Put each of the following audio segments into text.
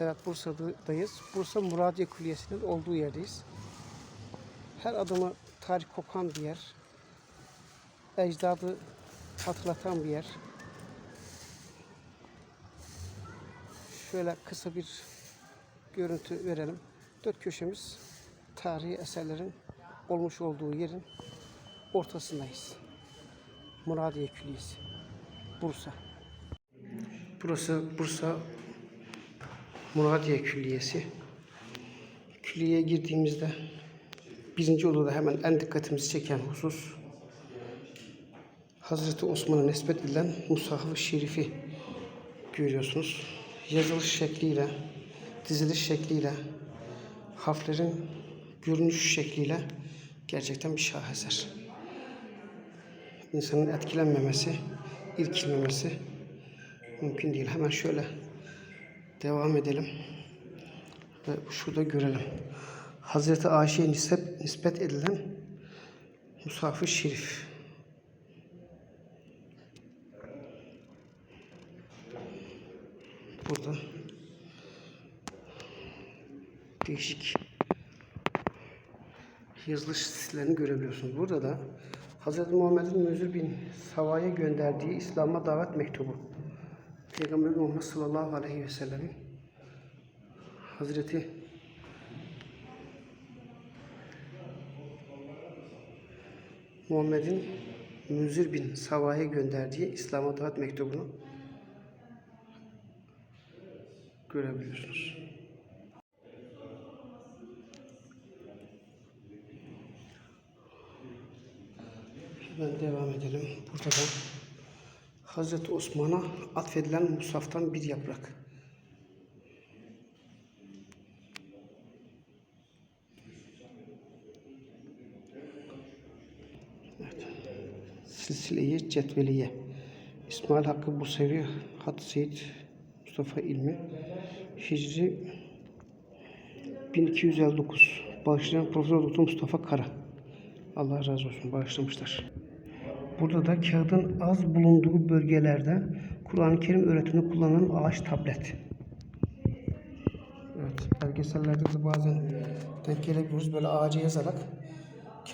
Evet Bursa'dayız. Bursa Muradiye Külliyesi'nin olduğu yerdeyiz. Her adımı tarih kokan bir yer. Ecdadı hatırlatan bir yer. Şöyle kısa bir görüntü verelim. Dört köşemiz tarihi eserlerin olmuş olduğu yerin ortasındayız. Muradiye Külliyesi. Bursa. Burası Bursa Muradiye Külliyesi. Külliyeye girdiğimizde birinci odada hemen en dikkatimizi çeken husus Hazreti Osman'a nispet edilen Musahaf-ı Şerifi görüyorsunuz. Yazılış şekliyle, diziliş şekliyle, harflerin görünüş şekliyle gerçekten bir şaheser. İnsanın etkilenmemesi, irkilmemesi mümkün değil. Hemen şöyle devam edelim ve şurada görelim. Hazreti Ayşe'ye nispet, nispet edilen Musaf-ı Şerif. Burada değişik yazılış stillerini görebiliyorsunuz. Burada da Hz. Muhammed'in Müzür bin Sava'ya gönderdiği İslam'a davet mektubu. Peygamber Muhammed sallallahu aleyhi ve sellemin Hazreti Muhammed'in Münzir bin Sava'ya gönderdiği İslam'a davet mektubunu görebiliyorsunuz. Hemen devam edelim. Burada da Hazreti Osman'a atfedilen Musaf'tan bir yaprak. Evet. Silsile-i Cetveliye. İsmail Hakkı Busevi Hat Seyit Mustafa İlmi Hicri 1259 Bağışlayan Profesör Doktor Mustafa Kara Allah razı olsun bağışlamışlar. Burada da kağıdın az bulunduğu bölgelerde Kur'an-ı Kerim öğretiminde kullanılan ağaç tablet. Evet, belgesellerde de bazen denk gelebiliyoruz. Böyle ağaca yazarak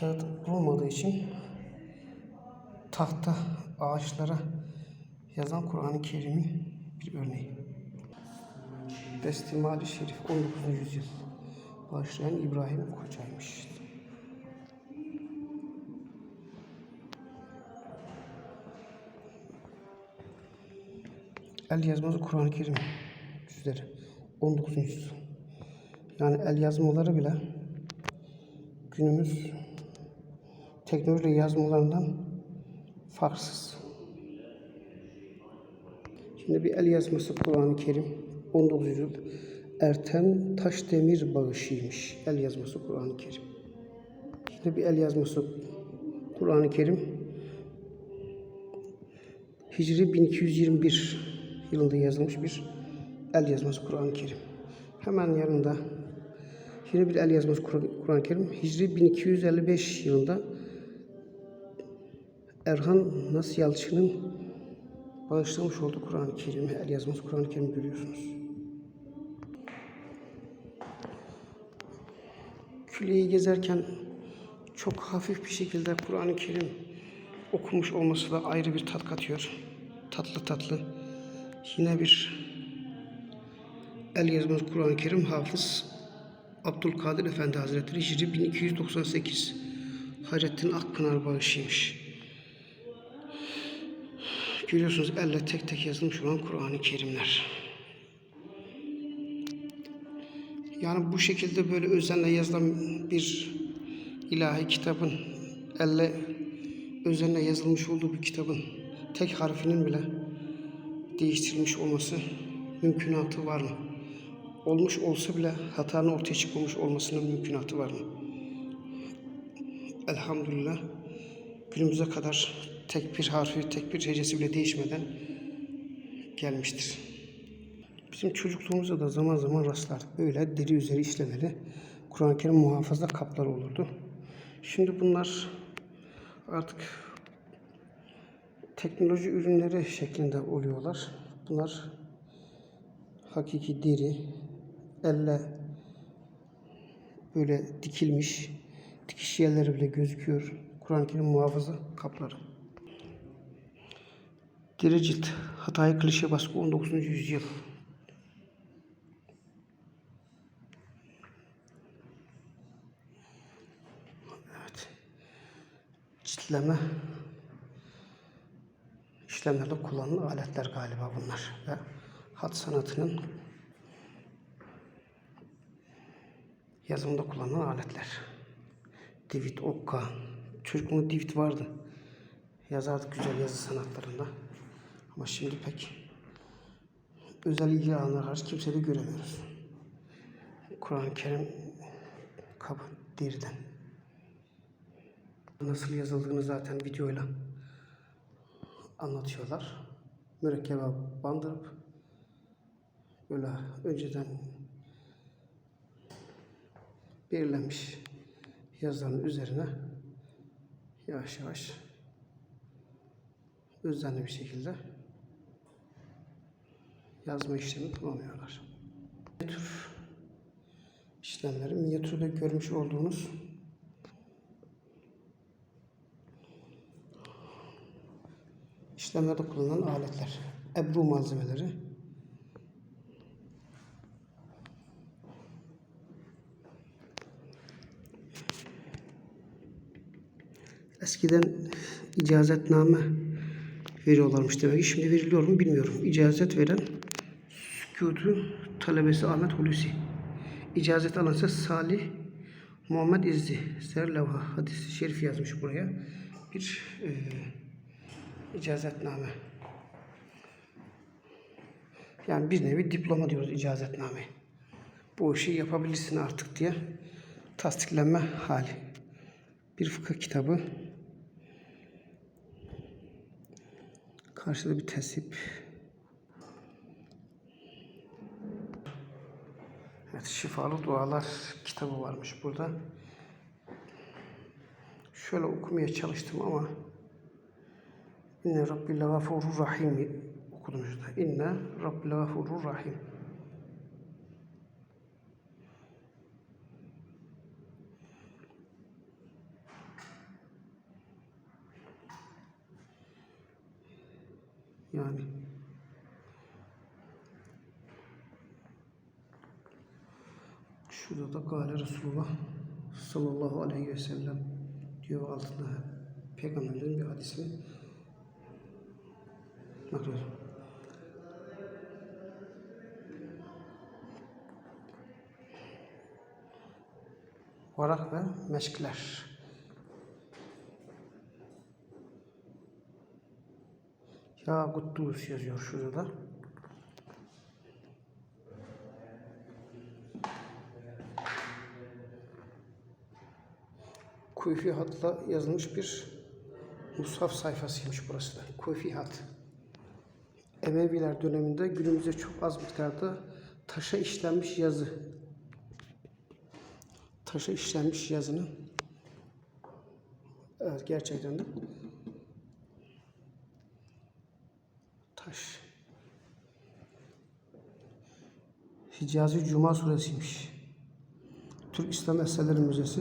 kağıt bulunmadığı için tahta ağaçlara yazan Kur'an-ı Kerim'in bir örneği. Bestimali Şerif 19. yüzyıl. Başlayan İbrahim Kocaymış. El yazması Kur'an-ı Kerim cüzleri 19. yüzyıl. Yani el yazmaları bile günümüz teknoloji yazmalarından farksız. Şimdi bir el yazması Kur'an-ı Kerim 19. yüzyıl Ertem Taşdemir bağışıymış. El yazması Kur'an-ı Kerim. Şimdi bir el yazması Kur'an-ı Kerim Hicri 1221 yılında yazılmış bir el yazması Kur'an-ı Kerim. Hemen yanında yine bir el yazması Kur- Kur'an-ı Kerim. Hicri 1255 yılında Erhan Nas Yalçın'ın bağışlamış olduğu Kur'an-ı Kerim, el yazması Kur'an-ı Kerim görüyorsunuz. Külliyeyi gezerken çok hafif bir şekilde Kur'an-ı Kerim okumuş olması da ayrı bir tat katıyor. Tatlı tatlı. Yine bir el yazması Kur'an-ı Kerim Hafız Abdülkadir Efendi Hazretleri Hicri 1298 Hayrettin Akpınar bağışıymış. Görüyorsunuz elle tek tek yazılmış olan Kur'an-ı Kerimler. Yani bu şekilde böyle özenle yazılan bir ilahi kitabın elle özenle yazılmış olduğu bir kitabın tek harfinin bile değiştirilmiş olması mümkünatı var mı? Olmuş olsa bile hatanın ortaya çıkmamış olmasının mümkünatı var mı? Elhamdülillah günümüze kadar tek bir harfi, tek bir hecesi bile değişmeden gelmiştir. Bizim çocukluğumuzda da zaman zaman rastlardık. Böyle deri üzeri işlemeli Kur'an-ı Kerim muhafaza kapları olurdu. Şimdi bunlar artık teknoloji ürünleri şeklinde oluyorlar. Bunlar hakiki deri, elle böyle dikilmiş. Dikiş yerleri bile gözüküyor. Kur'an-ı Kerim muhafızı kapları. Diri cilt. Hatay klişe baskı 19. yüzyıl. Evet. Çitleme işlemlerde kullanılan aletler galiba bunlar. Ve hat sanatının yazımında kullanılan aletler. Divit, okka. Çocukluğumda divit vardı. Yazardık güzel yazı sanatlarında. Ama şimdi pek özel ilgi alanlar hariç kimsede göremiyoruz. Kur'an-ı Kerim kabı deriden. Nasıl yazıldığını zaten videoyla anlatıyorlar. Mürekkebe bandırıp böyle önceden belirlenmiş yazıların üzerine yavaş yavaş özenli bir şekilde yazma işlemi tamamlıyorlar. Minyatür işlemleri, minyatürde görmüş olduğunuz işlemlerde kullanılan aletler, ebru malzemeleri, Eskiden icazetname veriyorlarmış demek ki. Şimdi veriliyor mu bilmiyorum. İcazet veren Sükutu talebesi Ahmet Hulusi. İcazet alansa Salih Muhammed İzzi. Serlevha hadisi şerif yazmış buraya. Bir e, icazetname. Yani bir nevi diploma diyoruz icazetname. Bu işi yapabilirsin artık diye tasdiklenme hali. Bir fıkıh kitabı. Karşıda bir tesip. Evet, şifalı dualar kitabı varmış burada. Şöyle okumaya çalıştım ama İnne Rabbil gafurur rahim okudum şurada. İnne Rabbil gafurur rahim. Yani şurada da Gale Resulullah sallallahu aleyhi ve sellem diyor altında peygamberlerin bir hadisini nakliyor. Varak ve meşkler. Ya Kuddus yazıyor şurada da. Kuyfi hatla yazılmış bir mushaf sayfasıymış burası da. Kuyfi hat. Emeviler döneminde günümüzde çok az miktarda taşa işlenmiş yazı. Taşa işlenmiş yazının Evet gerçekten de taş. Hicazi Cuma suresiymiş. Türk İslam Eserleri Müzesi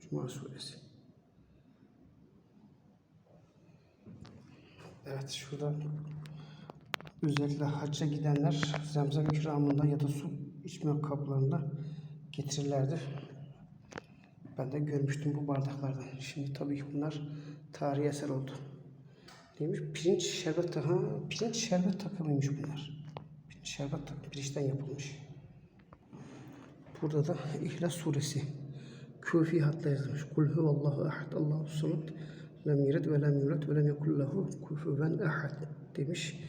Cuma suresi. Evet şurada özellikle hacca gidenler zemzem ikramında ya da su içme kaplarında getirirlerdi. Ben de görmüştüm bu bardaklardan. Şimdi tabii ki bunlar tarihi eser oldu. Neymiş? Pirinç şerbet takımı. Pirinç şerbet takımıymış bunlar. Pirinç şerbet takımı. Pirinçten yapılmış. Burada da İhlas suresi. Küfi hatla yazılmış. Kul huvallahu ahad. Allahu samad. Lem yelid ve lem yulad ve lem yekul lehu kufuven ahad demiş.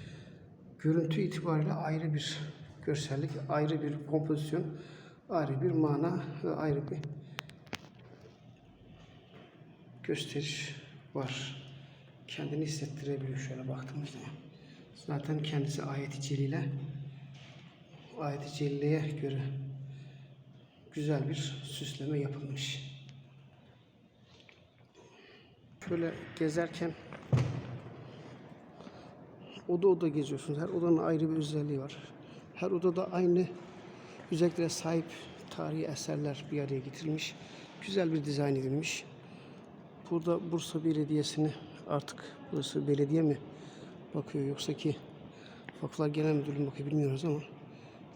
Görüntü itibariyle ayrı bir görsellik, ayrı bir kompozisyon, ayrı bir mana ve ayrı bir gösteriş var. Kendini hissettirebiliyor şöyle baktığımız. Zaten kendisi ayet-i celile ayet-i celileye göre güzel bir süsleme yapılmış. Şöyle gezerken oda oda geziyorsunuz. Her odanın ayrı bir özelliği var. Her odada aynı özelliklere sahip tarihi eserler bir araya getirilmiş. Güzel bir dizayn edilmiş. Burada Bursa Belediyesi'ni artık burası belediye mi bakıyor yoksa ki Vakıflar Genel Müdürlüğü bakıyor bilmiyoruz ama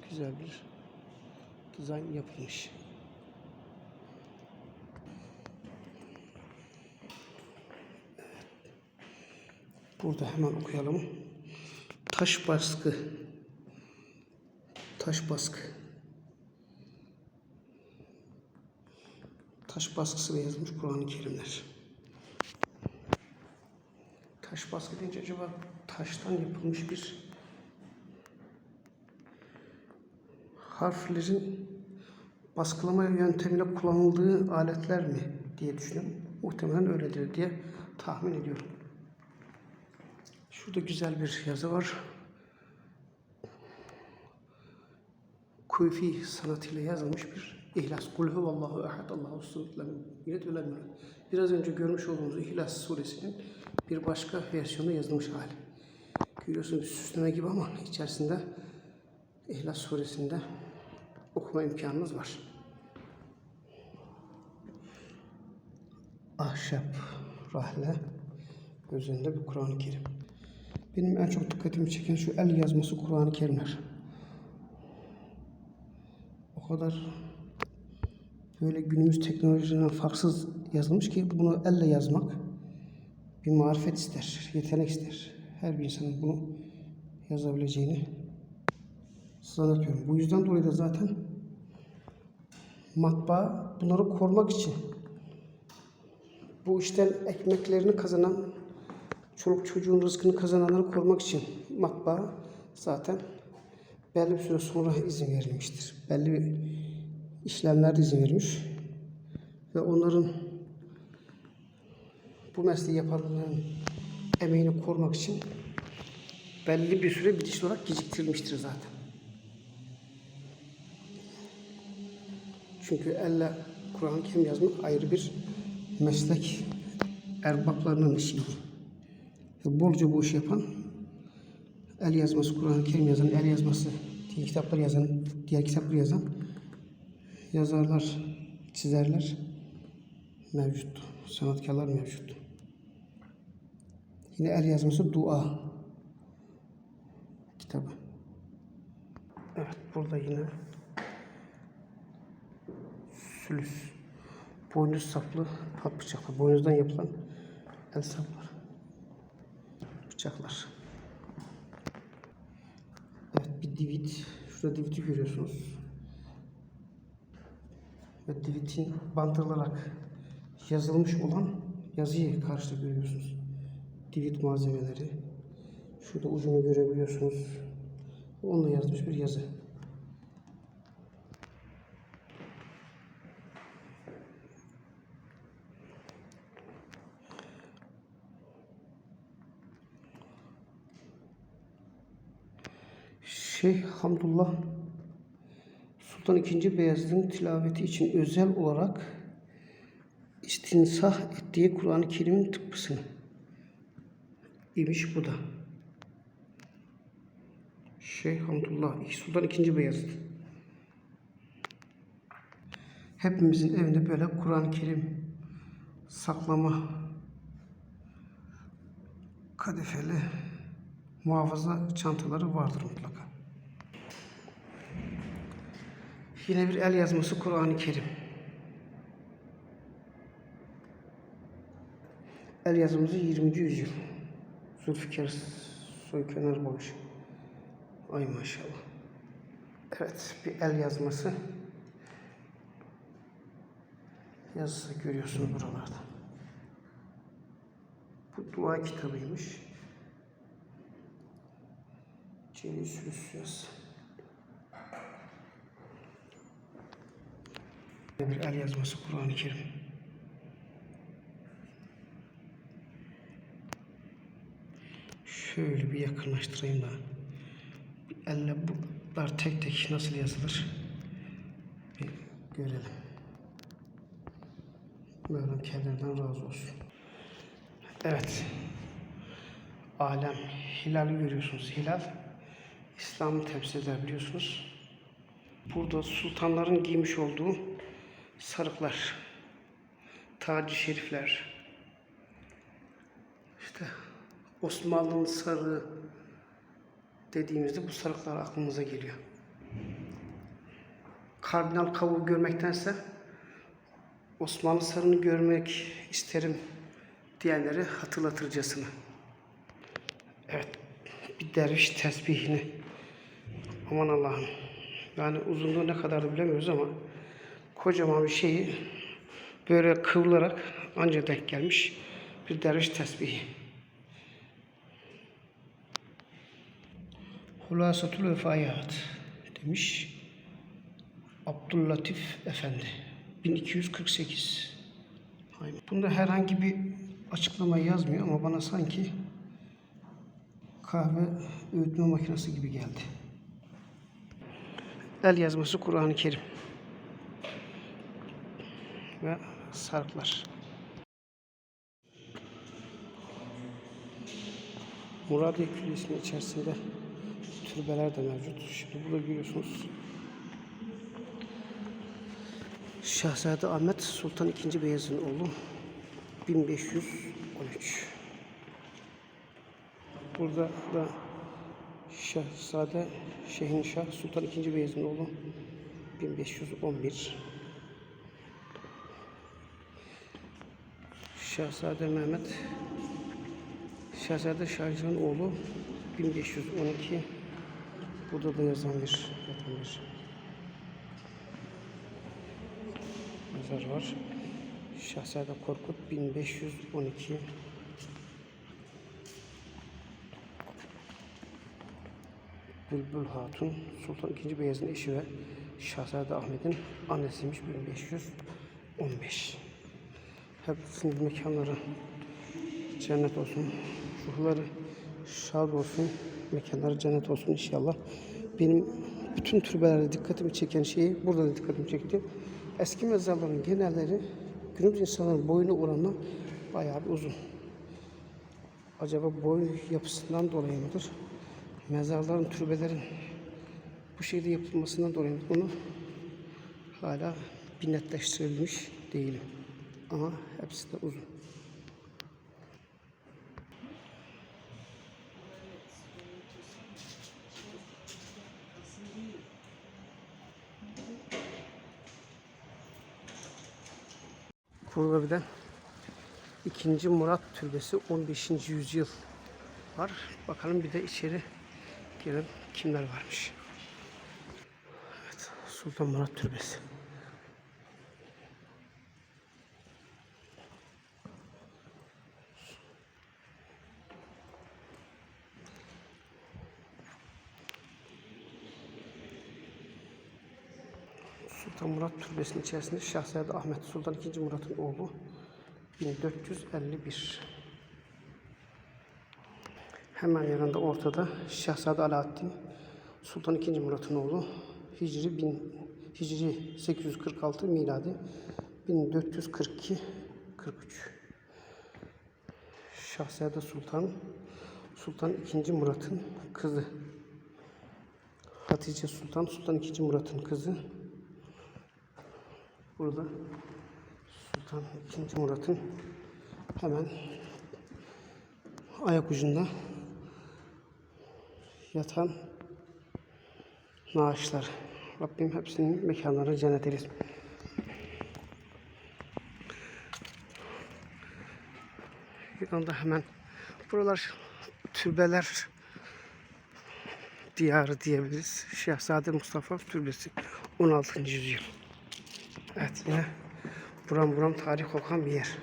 güzel bir dizayn yapılmış. Burada hemen okuyalım. Taş baskı. Taş baskı. Taş baskısıyla yazılmış Kur'an-ı Kerimler. Taş baskı deyince acaba taştan yapılmış bir harflerin baskılama yöntemine kullanıldığı aletler mi diye düşünüyorum. Muhtemelen öyledir diye tahmin ediyorum. Şurada güzel bir yazı var. Kufi sanatıyla yazılmış bir İhlas. Kul huvallahu ehad Allahu yulad. Biraz önce görmüş olduğumuz İhlas suresinin bir başka versiyonu yazılmış hali. Görüyorsunuz süsleme gibi ama içerisinde İhlas suresinde okuma imkanınız var. Ahşap, rahle, üzerinde bir Kur'an-ı Kerim. Benim en çok dikkatimi çeken şu el yazması Kur'an-ı Kerimler. O kadar böyle günümüz teknolojisinden farksız yazılmış ki bunu elle yazmak bir marifet ister, yetenek ister. Her bir insanın bunu yazabileceğini zannediyorum. Bu yüzden dolayı da zaten matbaa bunları korumak için bu işten ekmeklerini kazanan çoluk çocuğun rızkını kazananları korumak için matbaa zaten belli bir süre sonra izin verilmiştir. Belli bir işlemlerde izin verilmiş. Ve onların bu mesleği yapanların emeğini korumak için belli bir süre bilinçli olarak geciktirilmiştir zaten. Çünkü elle Kur'an-ı Kerim yazmak ayrı bir meslek erbaplarının işi. Bolca bu işi yapan el yazması, Kur'an-ı Kerim yazan, el yazması, diğer kitaplar yazan, diğer kitapları yazan yazarlar, çizerler mevcut. Sanatkarlar mevcut. Yine el yazması dua kitabı. Evet burada yine sülüs. Boynuz saplı pat bıçaklar. Boynuzdan yapılan el saplar. Bıçaklar. Evet bir divit. Şurada diviti görüyorsunuz. Ve divitin bandırılarak yazılmış olan yazıyı karşıda görüyorsunuz. Divit malzemeleri. Şurada ucunu görebiliyorsunuz. Onunla yazmış bir yazı. Şeyh Hamdullah Sultan II. Beyazıt'ın tilaveti için özel olarak istinsah ettiği Kur'an-ı Kerim'in tıbbısını imiş bu da. Şeyh Hamdullah Sultan II. Beyazıt. Hepimizin evinde böyle Kur'an-ı Kerim saklama kadefeli muhafaza çantaları vardır mutlaka. Yine bir el yazması Kur'an-ı Kerim. El yazımızı 20. yüzyıl. Zülfikar Soykenar Bağış. Ay maşallah. Evet bir el yazması. Yazısı görüyorsunuz buralarda. Bu dua kitabıymış. Celil Bir el yazması Kur'an-ı Kerim. Şöyle bir yakınlaştırayım da. Elle bunlar tek tek nasıl yazılır bir görelim. Mevlam kendilerden razı olsun. Evet. Alem hilali görüyorsunuz. Hilal İslam'ı temsil eder biliyorsunuz. Burada sultanların giymiş olduğu sarıklar, tacı şerifler, işte Osmanlı'nın sarığı dediğimizde bu sarıklar aklımıza geliyor. Kardinal kavuğu görmektense Osmanlı sarığını görmek isterim diyenleri hatırlatırcasına. Evet, bir derviş tesbihini. Aman Allah'ım. Yani uzunluğu ne kadar bilemiyoruz ama kocaman bir şeyi böyle kıvrılarak anca denk gelmiş bir derviş tesbihi. Hulasatul Vefayat demiş Abdüllatif Efendi 1248 Aynen. Bunda herhangi bir açıklama yazmıyor ama bana sanki kahve öğütme makinesi gibi geldi. El yazması Kur'an-ı Kerim ve sarıklar. Muradiye Külliyesi'nin içerisinde türbeler de mevcut. Şimdi burada görüyorsunuz. Şahzade Ahmet Sultan II. Beyazıt'ın oğlu 1513. Burada da Şahzade Şehinşah Sultan II. Beyazıt'ın oğlu 1511. Şahzade Mehmet Şehzade Şahizan'ın oğlu 1512 burada da yazan bir yatan bir mezar var. Şehzade Korkut 1512 Bülbül Hatun Sultan II. Beyazıt'ın eşi ve Şehzade Ahmet'in annesiymiş 1515. Hepsinin mekanları cennet olsun. Ruhları şad olsun. Mekanları cennet olsun inşallah. Benim bütün türbelerde dikkatimi çeken şey, burada da dikkatimi çekti. Eski mezarların genelleri günümüz insanların boyuna oranla bayağı bir uzun. Acaba boy yapısından dolayı mıdır? Mezarların, türbelerin bu şekilde yapılmasından dolayı? Bunu hala bir netleştirebilmiş değilim. Ama hepsi de uzun. De 2. Murat Türbesi 15. yüzyıl var. Bakalım bir de içeri girelim kimler varmış. Evet, Sultan Murat Türbesi. Sultan Murat Türbesi'nin içerisinde Şahzade Ahmet Sultan II. Murat'ın oğlu 1451. Hemen yanında ortada Şahzade Alaaddin Sultan II. Murat'ın oğlu Hicri 1000 Hicri 846 miladi 1442 43. Şahzade Sultan Sultan II. Murat'ın kızı Hatice Sultan Sultan II. Murat'ın kızı Burada Sultan II. Murat'ın hemen ayak ucunda yatan naaşlar. Rabbim hepsinin mekanları cennet eylesin. Yanında hemen buralar türbeler diyarı diyebiliriz. Şehzade Mustafa Türbesi 16. yüzyıl. Evet yine buram buram tarih kokan bir yer.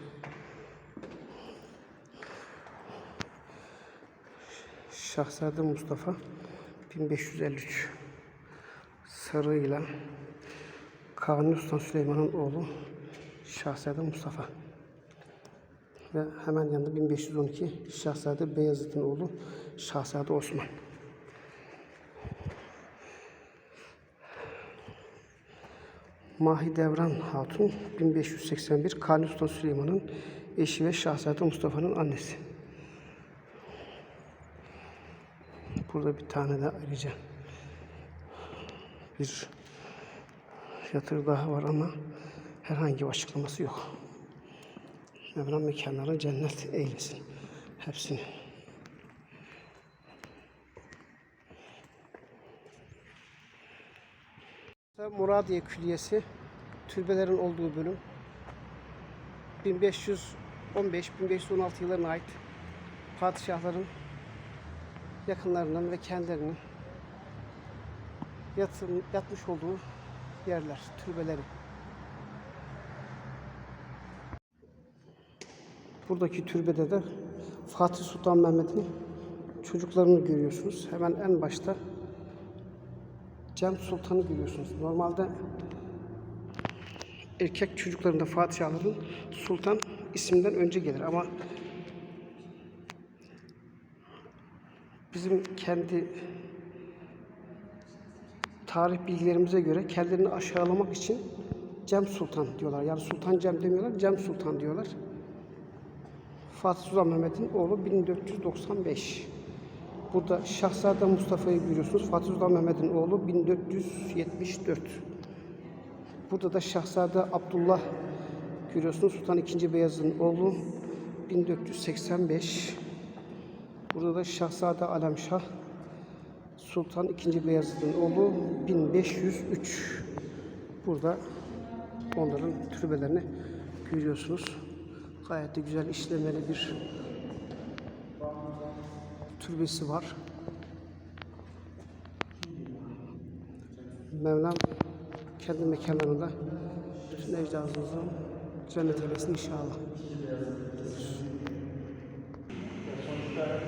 Şahzade Mustafa 1553 Sarı'yla Kanuni Sultan Süleyman'ın oğlu Şahzade Mustafa ve hemen yanında 1512 Şahzade Beyazıt'ın oğlu Şahzade Osman. Mahidevran Hatun 1581 Kanuni Sultan Süleyman'ın eşi ve Şahzade Mustafa'nın annesi. Burada bir tane de ayrıca bir yatır daha var ama herhangi bir açıklaması yok. Mevlam mekanları cennet eylesin. Hepsini. Muradiye Külliyesi türbelerin olduğu bölüm 1515-1516 yıllarına ait padişahların yakınlarının ve kendilerinin yatın, yatmış olduğu yerler, türbeleri. Buradaki türbede de Fatih Sultan Mehmet'in çocuklarını görüyorsunuz. Hemen en başta Cem Sultan'ı görüyorsunuz. Normalde erkek çocuklarında padişahların sultan isminden önce gelir ama bizim kendi tarih bilgilerimize göre kendilerini aşağılamak için Cem Sultan diyorlar. Yani Sultan Cem demiyorlar, Cem Sultan diyorlar. Fatih Sultan Mehmet'in oğlu 1495. Burada Şahzade Mustafa'yı görüyorsunuz. Fatih Sultan Mehmet'in oğlu 1474. Burada da Şahzade Abdullah görüyorsunuz. Sultan II. Beyazıt'ın oğlu 1485. Burada da Şahzade Alemşah Sultan II. Beyazıt'ın oğlu 1503. Burada onların türbelerini görüyorsunuz. Gayet de güzel işlemeli bir türbesi var. Mevlam kendi mekanlarında bütün ecdadımızın cennet eylesin inşallah.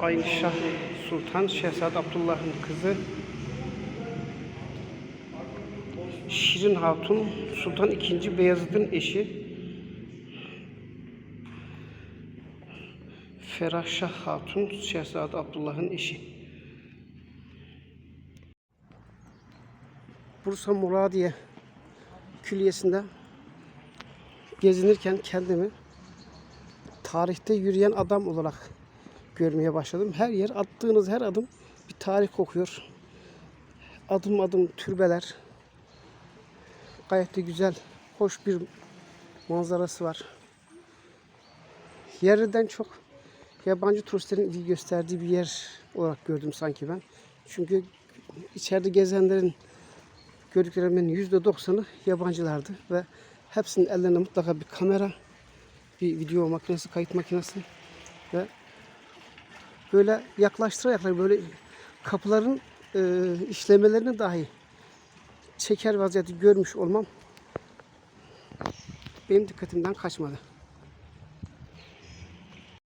Aynı Şah Sultan Şehzade Abdullah'ın kızı Şirin Hatun Sultan II. Beyazıt'ın eşi Ferah Şah Hatun Şehzade Abdullah'ın eşi. Bursa Muradiye Külliyesi'nde gezinirken kendimi tarihte yürüyen adam olarak görmeye başladım. Her yer attığınız her adım bir tarih kokuyor. Adım adım türbeler. Gayet de güzel, hoş bir manzarası var. Yerden çok yabancı turistlerin ilgi gösterdiği bir yer olarak gördüm sanki ben. Çünkü içeride gezenlerin gördüklerimin yüzde doksanı yabancılardı ve hepsinin ellerinde mutlaka bir kamera, bir video makinesi, kayıt makinesi ve böyle yaklaştıra yaklaştıra böyle kapıların e, işlemelerini dahi çeker vaziyeti görmüş olmam benim dikkatimden kaçmadı.